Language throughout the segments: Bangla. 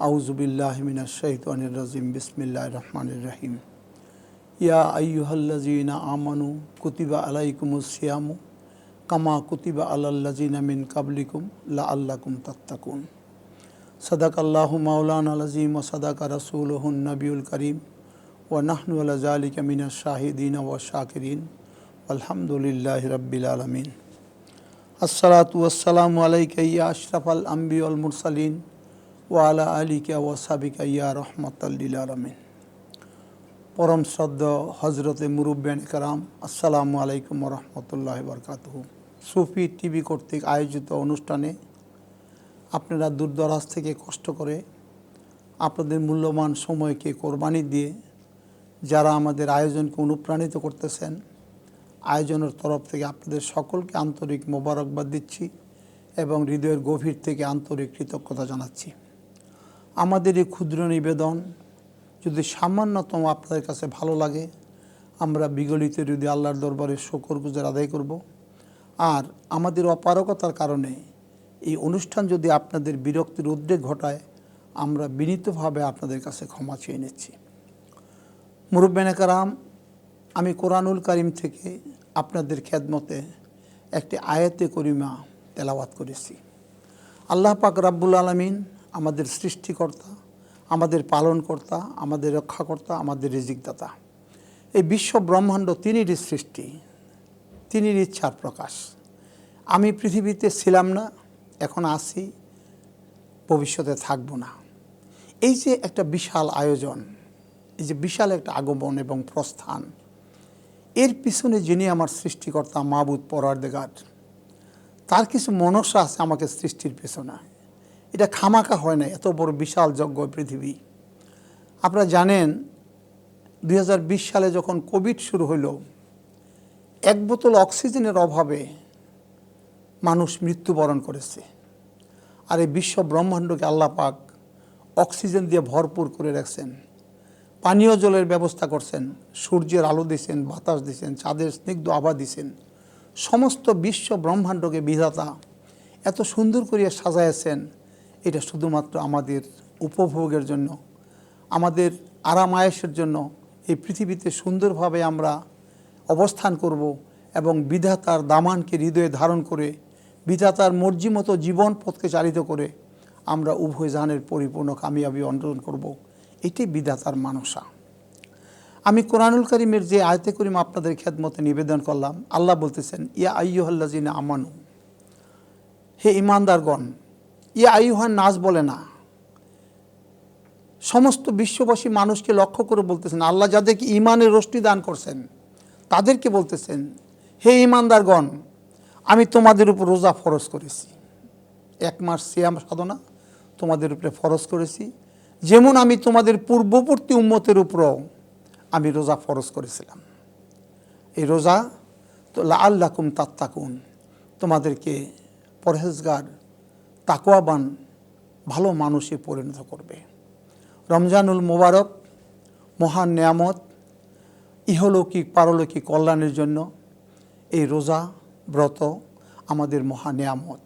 আউজুবিল্লাহমিনা শৈতানির রাজিম বিসমিল্লাহ রহমান রহিম ইয়া আইয়ুহাল্লাজিনা আমানু কুতিবা আলাইকুমুস সিয়ামু কামা কুতিবা আলাল্লাজিনা মিন কাবলিকুম লা আল্লাকুম তাত্তাকুন সদাক আল্লাহ মাওলানা আলজিম ও সদাকা রসুলহুন নবিউল করিম ও নাহনু আলা জালিকা মিনা শাহিদিন ও শাকিরিন আলহামদুলিল্লাহ রব্বিল আলমিন আসসালাতু আসসালামু আলাইকা ইয়া আশরাফাল আম্বি আল মুরসালিন ও আলা আলিকা ও সাবিকা ইয়া রহমতাল্লিল আলমিন। পরম শ্রদ্ধ হজরতে মুরুব্বেন কারাম, আসসালামু আলাইকুম রহমতুল্লাহ বরকাত সুফি টিভি কর্তৃক আয়োজিত অনুষ্ঠানে আপনারা দূরদরাজ থেকে কষ্ট করে আপনাদের মূল্যবান সময়কে কোরবানি দিয়ে যারা আমাদের আয়োজনকে অনুপ্রাণিত করতেছেন, আয়োজনের তরফ থেকে আপনাদের সকলকে আন্তরিক মোবারকবাদ দিচ্ছি এবং হৃদয়ের গভীর থেকে আন্তরিক কৃতজ্ঞতা জানাচ্ছি। আমাদের এই ক্ষুদ্র নিবেদন। যদি সামান্যতম আপনাদের কাছে ভালো লাগে, আমরা বিগলিত যদি আল্লাহর দরবারে শকর গুজার আদায় করব। আর আমাদের অপারকতার কারণে এই অনুষ্ঠান যদি আপনাদের বিরক্তির উদ্বেগ ঘটায়, আমরা বিনীতভাবে আপনাদের কাছে ক্ষমা চেয়ে নিচ্ছি। মুরব্বেন কারাম, আমি কোরআনুল করিম থেকে আপনাদের খেদমতে একটি আয়াতে করিমা তেলাওয়াত করেছি। আল্লাহ পাক রাব্বুল আলমিন আমাদের সৃষ্টিকর্তা, আমাদের পালনকর্তা, আমাদের রক্ষাকর্তা, আমাদের রিজিকদাতা। এই বিশ্ব ব্রহ্মাণ্ড তিনিরই সৃষ্টি তিনির ইচ্ছার প্রকাশ। আমি পৃথিবীতে ছিলাম না, এখন আসি ভবিষ্যতে থাকব না। এই যে একটা বিশাল আয়োজন, এই যে বিশাল একটা আগমন এবং প্রস্থান, এর পিছনে যিনি আমার সৃষ্টিকর্তা মাবুদ পরার্দেগার, তার কিছু মনসা আছে আমাকে সৃষ্টির পেছনে। এটা খামাকা হয় না এত বড় বিশাল যজ্ঞ পৃথিবী। আপনারা জানেন দু হাজার বিশ সালে যখন কোভিড শুরু হলো এক বোতল অক্সিজেনের অভাবে মানুষ মৃত্যুবরণ করেছে। আর এই বিশ্ব ব্রহ্মাণ্ডকে আল্লাহ পাক অক্সিজেন দিয়ে ভরপুর করে রাখছেন। পানীয় জলের ব্যবস্থা করছেন, সূর্যের আলো দিছেন, বাতাস দিছেন, চাঁদের স্নিগ্ধ আভা দিছেন। সমস্ত বিশ্ব ব্রহ্মাণ্ডকে বিধাতা এত সুন্দর করিয়া সাজাইয়াছেন এটা শুধুমাত্র আমাদের উপভোগের জন্য, আমাদের আরাম আয়েসের জন্য এই পৃথিবীতে সুন্দরভাবে আমরা অবস্থান করব এবং বিধাতার দামানকে হৃদয়ে ধারণ করে, বিধাতার মর্জি মতো জীবন পথকে চালিত করে আমরা উভয় জানের পরিপূর্ণ কামিয়াবি অর্জন করব। এটি বিধাতার মানসা। আমি কোরআনুল করিমের যে আয়তে করিম আপনাদের খেদমতে নিবেদন করলাম, আল্লাহ বলতেছেন, ইয়া আইয়ুহাল্লাজিনা আমানু, হে ইমানদারগণ ইয়া আইয়ুহান নাজ বলে না। সমস্ত বিশ্ববাসী মানুষকে লক্ষ্য করে বলতেছেন, আল্লাহ যাদেরকে ইমানের রশ্মি দান করছেন, তাদেরকে বলতেছেন, হে ইমানদারগণ আমি তোমাদের উপর রোজা ফরজ করেছি। এক মাস সিয়াম সাধনা তোমাদের উপরে ফরজ করেছি। যেমন আমি তোমাদের পূর্ববর্তী উম্মতের উপরও আমি রোজা ফরজ করেছিলাম। এই রোজা তো লা আল্লাহ আল্লাকুম তাত্তাকুন, তোমাদেরকে পরহেজগার তাকোয়াবান ভালো মানুষে পরিণত করবে। রমজানুল মোবারক, মহান নিয়ামত, ইহলৌকিক, পারলৌকিক কল্যাণের জন্য এই রোজা ব্রত আমাদের মহা নিয়ামত।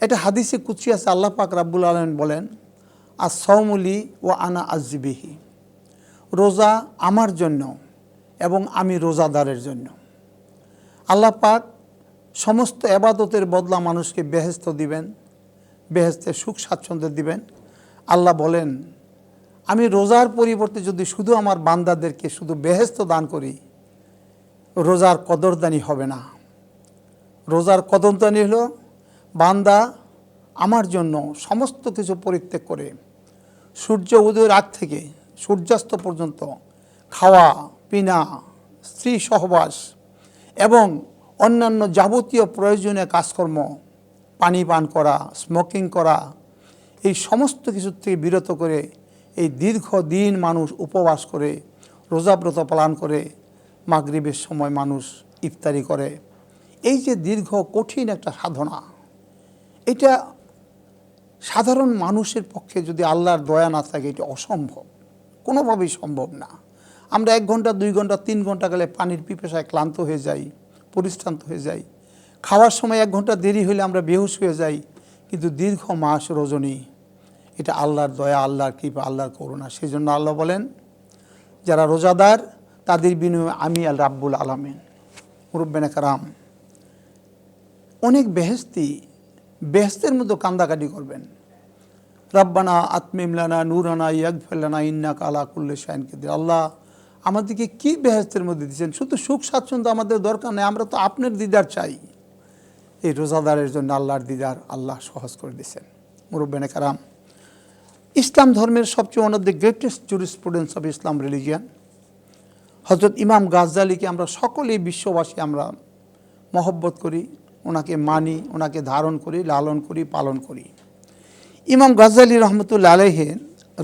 এটা হাদিসে কুচি আছে, আল্লাহ পাক রাব্বুল আলম বলেন আর সৌমুলি ও আনা আজিবিহি রোজা আমার জন্য এবং আমি রোজাদারের জন্য। আল্লাহ পাক সমস্ত এবাদতের বদলা মানুষকে বেহেস্ত দিবেন বেহেস্তে সুখ স্বাচ্ছন্দ্য দিবেন। আল্লাহ বলেন, আমি রোজার পরিবর্তে যদি শুধু আমার বান্দাদেরকে শুধু বেহেস্ত দান করি, রোজার কদরদানি হবে না। রোজার কদরদানি হলো, বান্দা আমার জন্য সমস্ত কিছু পরিত্যাগ করে, সূর্য উদয়ের আগ থেকে সূর্যাস্ত পর্যন্ত খাওয়া, পিনা, স্ত্রী সহবাস এবং অন্যান্য যাবতীয় প্রয়োজনীয় কাজকর্ম, পানি পান করা স্মোকিং করা, এই সমস্ত কিছু থেকে বিরত করে এই দীর্ঘ দিন মানুষ উপবাস করে, রোজাব্রত পালন করে, মাগরিবের সময় মানুষ ইফতারি করে। এই যে দীর্ঘ, কঠিন একটা সাধনা, এটা সাধারণ মানুষের পক্ষে যদি আল্লাহর দয়া না থাকে, এটা অসম্ভব। কোনোভাবেই সম্ভব না। আমরা এক ঘণ্টা, দুই ঘণ্টা, তিন ঘণ্টা গেলে পানির পিপেশায় ক্লান্ত হয়ে যাই। পরিশ্রান্ত হয়ে যাই। খাওয়ার সময় এক ঘণ্টা দেরি হলে আমরা বেহুশ হয়ে যাই, কিন্তু দীর্ঘ মাস রজনী এটা আল্লাহর দয়া, আল্লাহর কৃপা, আল্লাহর করুণা। সেই জন্য আল্লাহ বলেন, যারা রোজাদার, তাদের বিনিময়ে আমি আল রাব্বুল আলমিন। মুরব্বেনা কারাম, অনেক বেহেস্তি বেহেস্তের মতো কান্দাকাটি করবেন। রাব্বানা আত্মিমলানা নুরানা ইয়াগ ফেলানা ইন্না কালা কুল্লে কেদির। আল্লাহ আমাদেরকে কি বেহেস্তের মধ্যে দিচ্ছেন শুধু সুখ, স্বাচ্ছন্দ্য আমাদের দরকার নেই, আমরা তো আপনার দিদার চাই। এই রোজাদারের জন্য আল্লাহর দিদার আল্লাহ সহজ করে দিয়েছেন। মুরব্বেনে কারাম, ইসলাম ধর্মের সবচেয়ে one of the greatest jurisprudence of Islam religion হজরত ইমাম গাজ্জালিকে আমরা সকলেই বিশ্ববাসী আমরা মহব্বত করি, ওনাকে মানি, ওনাকে ধারণ করি, লালন করি, পালন করি। ইমাম গাজ্জালি রহমতুল্লা আলহে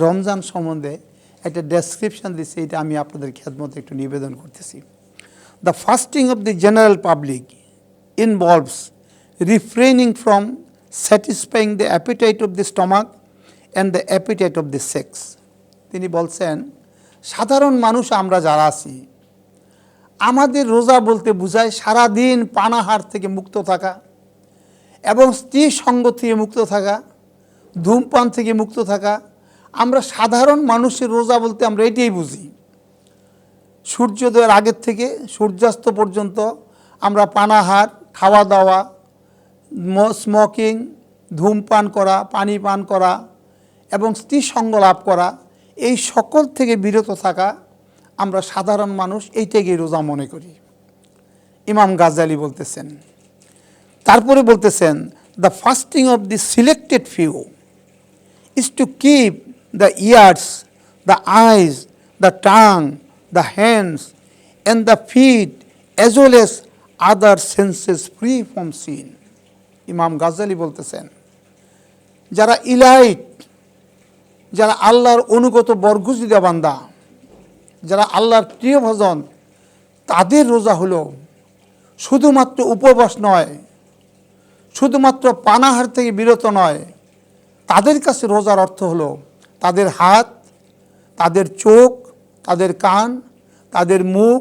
রমজান সম্বন্ধে একটা ডেসক্রিপশন দিচ্ছে, এটা আমি আপনাদের খেদমতে একটু নিবেদন করতেছি। The fasting of the general public involves refraining from satisfying the appetite of the stomach and the appetite of the sex তিনি বলছেন, সাধারণ মানুষ আমরা যারা আছি, আমাদের রোজা বলতে বোঝায় সারাদিন পানাহার থেকে মুক্ত থাকা এবং স্ত্রী সঙ্গ থেকে মুক্ত থাকা, ধূমপান থেকে মুক্ত থাকা আমরা সাধারণ মানুষের রোজা বলতে আমরা এটাই বুঝি। সূর্যোদয়ের আগের থেকে সূর্যাস্ত পর্যন্ত আমরা পানাহার খাওয়া দাওয়া স্মোকিং ধূমপান করা, পানি পান করা এবং স্ত্রী সঙ্গ লাভ করা, এই সকল থেকে বিরত থাকা আমরা সাধারণ মানুষ এইটাকেই রোজা মনে করি। ইমাম গাজালি বলতেছেন। তারপরে বলতেছেন the fasting of the selected few is to keep the ears, the eyes, the tongue, the hands, and the feet, as well as other senses free from sin. ইমাম গাজালি বলতেছেন যারা ইলাইট যারা আল্লাহর অনুগত বরগুজিদা বান্দা যারা আল্লাহর প্রিয় ভজন তাদের রোজা হলো শুধুমাত্র উপবাস নয় শুধুমাত্র পানাহার থেকে বিরত নয় তাদের কাছে রোজার অর্থ হলো তাদের হাত, তাদের চোখ, তাদের কান, তাদের মুখ,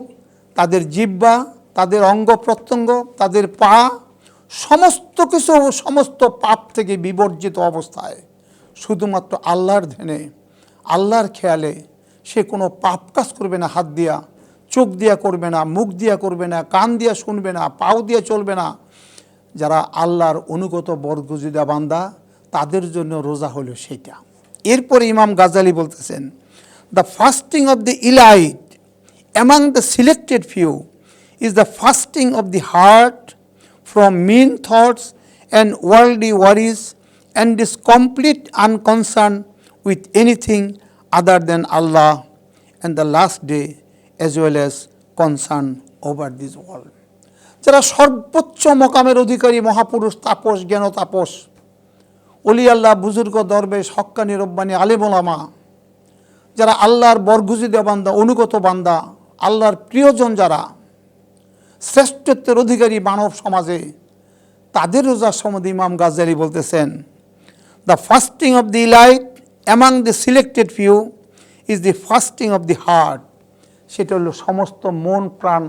তাদের জিব্বা, তাদের অঙ্গ প্রত্যঙ্গ, তাদের পা, সমস্ত কিছু, সমস্ত পাপ থেকে বিবর্জিত অবস্থায়। শুধুমাত্র আল্লাহর ধ্যানে, আল্লাহর খেয়ালে সে কোনো পাপ কাজ করবে না, হাত দিয়া, চোখ দিয়া করবে না, মুখ দিয়া করবে না, কান দিয়া শুনবে না, পাও দিয়া চলবে না। যারা আল্লাহর অনুগত বরগুজিদা বান্দা, তাদের জন্য রোজা হলো সেটা এরপরে ইমাম গাজালি বলতেছেন the fasting of the elite among the selected few is the fasting of the heart from mean thoughts and worldly worries and is complete unconcern with anything other than Allah and the last day as well as concern over this world যারা সর্বোচ্চ মকামের অধিকারী, মহাপুরুষ, তাপস জ্ঞান তাপস অলি আল্লাহ, বুজুর্গ, দরবেশ, হক্কানি, রব্বানি আলেমোলামা যারা আল্লাহর বরগুজিদা বান্দা, অনুগত বান্দা, আল্লাহর প্রিয়জন যারা, শ্রেষ্ঠত্বের অধিকারী মানব সমাজে, তাদের রোজার সম্বন্ধে ইমাম গাজালি বলতেছেন the fasting of the light among the selected few is the fasting of the heart সেটা হলো সমস্ত মন, প্রাণ,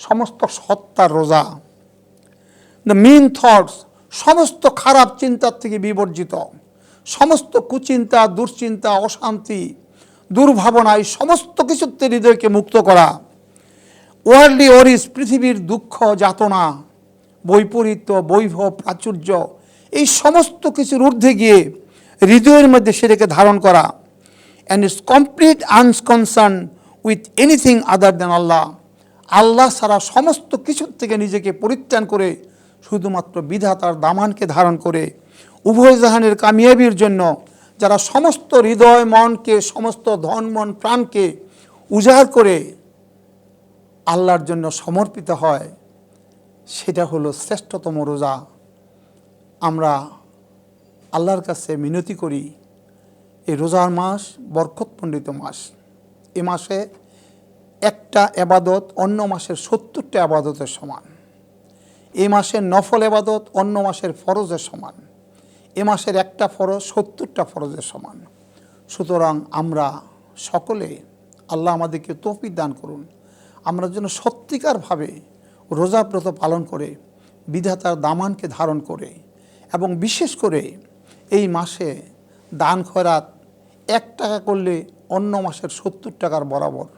সমস্ত সত্তার রোজা। দ্য মেন থটস সমস্ত খারাপ চিন্তার থেকে বিবর্জিত, সমস্ত কুচিন্তা, দুশ্চিন্তা, অশান্তি দুর্ভাবনা এই সমস্ত কিছুতে হৃদয়কে মুক্ত করা। ওয়ার্ল্ডলি ওরিস পৃথিবীর দুঃখ, যাতনা, বৈপরীত্য বৈভব প্রাচুর্য, এই সমস্ত কিছুর ঊর্ধ্বে গিয়ে হৃদয়ের মধ্যে সেটাকে ধারণ করা। And it's complete unconcern with anything other than Allah Allah ছাড়া সমস্ত কিছুর থেকে নিজেকে পরিত্রাণ করে শুধুমাত্র বিধাতার দামানকে ধারণ করে উভয় জাহানের কামিয়াবির জন্য যারা সমস্ত হৃদয় মনকে, সমস্ত ধন মন প্রাণকে উজাড় করে আল্লাহর জন্য সমর্পিত হয়, সেটা হলো শ্রেষ্ঠতম রোজা। আমরা আল্লাহর কাছে মিনতি করি, এই রোজার মাস বরকতমণ্ডিত মাস। এ মাসে একটা এবাদত অন্য মাসের সত্তরটা আবাদতের সমান। এ মাসের নফল এবাদত অন্য মাসের ফরজের সমান। এ মাসের একটা ফরজ সত্তরটা ফরজের সমান। সুতরাং আমরা সকলে আল্লাহ আমাদেরকে তৌফিক দান করুন। আমরা যেন সত্যিকারভাবে রোজাব্রত পালন করে, বিধাতার দামানকে ধারণ করে এবং বিশেষ করে এই মাসে দান খয়রাত এক টাকা করলে অন্য মাসের সত্তর টাকার বরাবর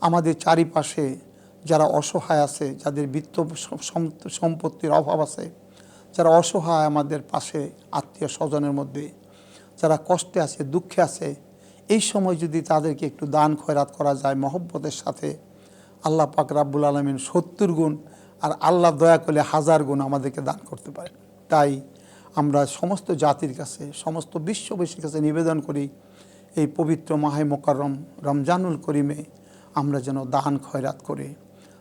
আমাদের চারিপাশে যারা অসহায় আছে, যাদের বৃত্ত সম- সম্পত্তির অভাব আছে, যারা অসহায় আমাদের পাশে আত্মীয় স্বজনের মধ্যে, যারা কষ্টে আছে, দুঃখে আছে, এই সময় যদি তাদেরকে একটু দান খয়রাত করা যায় মহব্বতের সাথে, আল্লাহ পাক রাব্বুল আলমিন সত্তর গুণ আর আল্লাহ দয়া করলে হাজার গুণ আমাদেরকে দান করতে পারেন। তাই আমরা সমস্ত জাতির কাছে, সমস্ত বিশ্ববাসীর কাছে নিবেদন করি, এই পবিত্র মাহে মোকাররম, রমজানুল করিমে আমরা যেন দান খয়রাত করে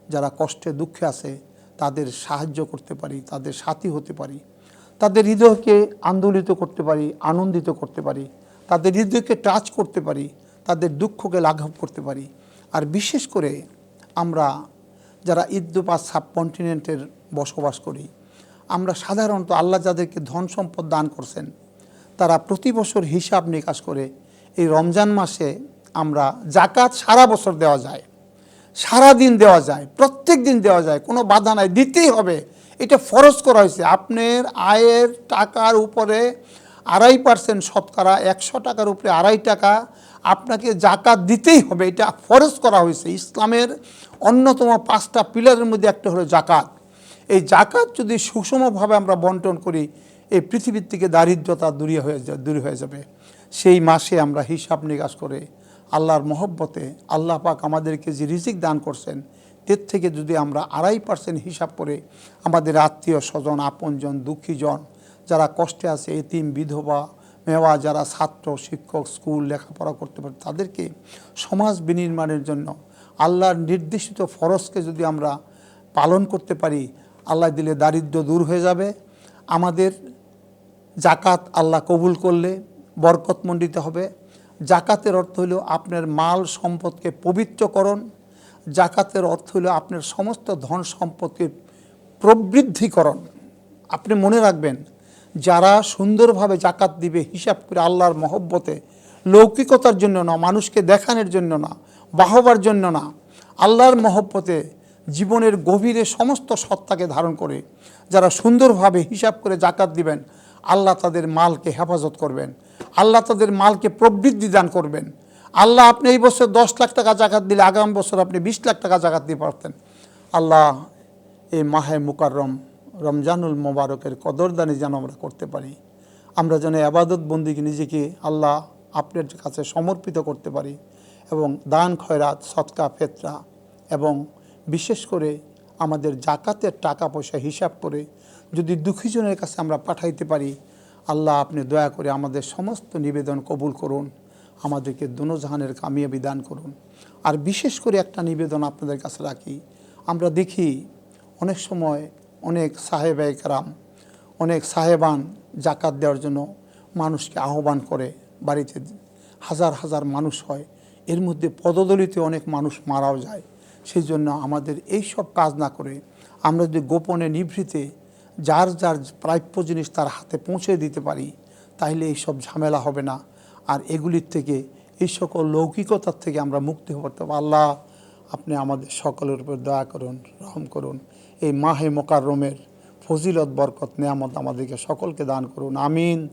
যারা কষ্টে, দুঃখে আছে, তাদের সাহায্য করতে পারি, তাদের সাথী হতে পারি, তাদের হৃদয়কে আন্দোলিত করতে পারি, আনন্দিত করতে পারি, তাদের হৃদয়কে টাচ করতে পারি, তাদের দুঃখকে লাঘব করতে পারি। আর বিশেষ করে আমরা যারা ইদ্যুপা সাবকন্টিনেন্টের বসবাস করি, আমরা সাধারণত আল্লাহ যাদেরকে ধন সম্পদ দান করছেন, তারা প্রতি বছর হিসাব নিকাশ করে এই রমজান মাসে আমরা জাকাত সারা বছর দেওয়া যায়। সারা দিন দেওয়া যায় প্রত্যেক দিন দেওয়া যায়, কোনো বাধা নাই, দিতেই হবে। এটা ফরজ করা হয়েছে। আপনার আয়ের টাকার উপরে আড়াই পার্সেন্ট শতকরা একশো টাকার উপরে আড়াই টাকা আপনাকে জাকাত দিতেই হবে। এটা ফরজ করা হয়েছে। ইসলামের অন্যতম পাঁচটা পিলারের মধ্যে একটা হলো জাকাত। এই জাকাত যদি সুষমভাবে আমরা বন্টন করি, এই পৃথিবীর থেকে দারিদ্রতা দূরে হয়ে যা, দূর হয়ে যাবে। সেই মাসে আমরা হিসাব নিকাশ করে আল্লাহর মহব্বতে আল্লাহ পাক আমাদেরকে যে রিজিক দান করছেন, এর থেকে যদি আমরা আড়াই পার্সেন্ট হিসাব করে আমাদের আত্মীয় স্বজন, আপনজন, দুঃখীজন যারা কষ্টে আছে, এতিম, বিধবা, মেওয়া যারা ছাত্র, শিক্ষক, স্কুল, লেখাপড়া করতে পারে, তাদেরকে সমাজ বিনির্মাণের জন্য আল্লাহর নির্দেশিত ফরজকে যদি আমরা পালন করতে পারি, আল্লাহ দিলে দারিদ্র দূর হয়ে যাবে। আমাদের জাকাত আল্লাহ কবুল করলে বরকতমণ্ডিত হবে। জাকাতের অর্থ হলো আপনার মাল সম্পদকে পবিত্রকরণ। জাকাতের অর্থ হলো আপনার সমস্ত ধন সম্পদকে প্রবৃদ্ধিকরণ। আপনি মনে রাখবেন, যারা সুন্দরভাবে জাকাত দিবে, হিসাব করে আল্লাহর মহব্বতে, লৌকিকতার জন্য না, মানুষকে দেখানোর জন্য না, বাহবার জন্য না, আল্লাহর মহব্বতে জীবনের গভীরে সমস্ত সত্তাকে ধারণ করে, যারা সুন্দরভাবে হিসাব করে জাকাত দিবেন, আল্লাহ তাদের মালকে হেফাজত করবেন। আল্লাহ তাদের মালকে প্রবৃদ্ধি দান করবেন। আল্লাহ আপনি এই বছর দশ লাখ টাকা জাকাত দিলে আগামী বছর আপনি বিশ লাখ টাকা জাকাত দিয়ে পারতেন। আল্লাহ এই মাহে মুকাররম, রমজানুল মোবারকের কদরদানি যেন আমরা করতে পারি। আমরা যেন আবাদত বন্দিকে নিজেকে আল্লাহ আপনার কাছে সমর্পিত করতে পারি এবং দান, খয়রাত, সৎকা, ফেতরা এবং বিশেষ করে আমাদের জাকাতের টাকা পয়সা হিসাব করে যদি দুঃখীজনের কাছে আমরা পাঠাইতে পারি আল্লাহ আপনি দয়া করে আমাদের সমস্ত নিবেদন কবুল করুন, আমাদেরকে দোনোজাহানের কামিয়াবি দান করুন। আর বিশেষ করে একটা নিবেদন আপনাদের কাছে রাখি। আমরা দেখি অনেক সময় অনেক সাহেব কারাম অনেক সাহেবান জাকাত দেওয়ার জন্য মানুষকে আহ্বান করে, বাড়িতে হাজার হাজার মানুষ হয়। এর মধ্যে পদদলিতে অনেক মানুষ মারাও যায়। সেই জন্য আমাদের এই সব কাজ না করে আমরা যদি গোপনে নিভৃতে যার যার প্রাপ্য জিনিস তার হাতে পৌঁছে দিতে পারি তাহলে এই সব ঝামেলা হবে না। আর এগুলির থেকে, এই সকল লৌকিকতার থেকে আমরা মুক্তি হতে পারব আল্লাহ আপনি আমাদের সকলের উপর দয়া করুন, রহম করুন। এই মাহে মোকাররমের ফজিলত, বরকত, নেয়ামত আমাদেরকে সকলকে দান করুন। আমিন।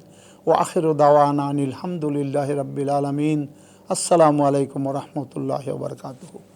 ও আখের দাওয়ানা আলহামদুলিল্লাহ রব্বিল আলমিন। আসসালামু আলাইকুম রহমতুল্লাহ বরকাতহ।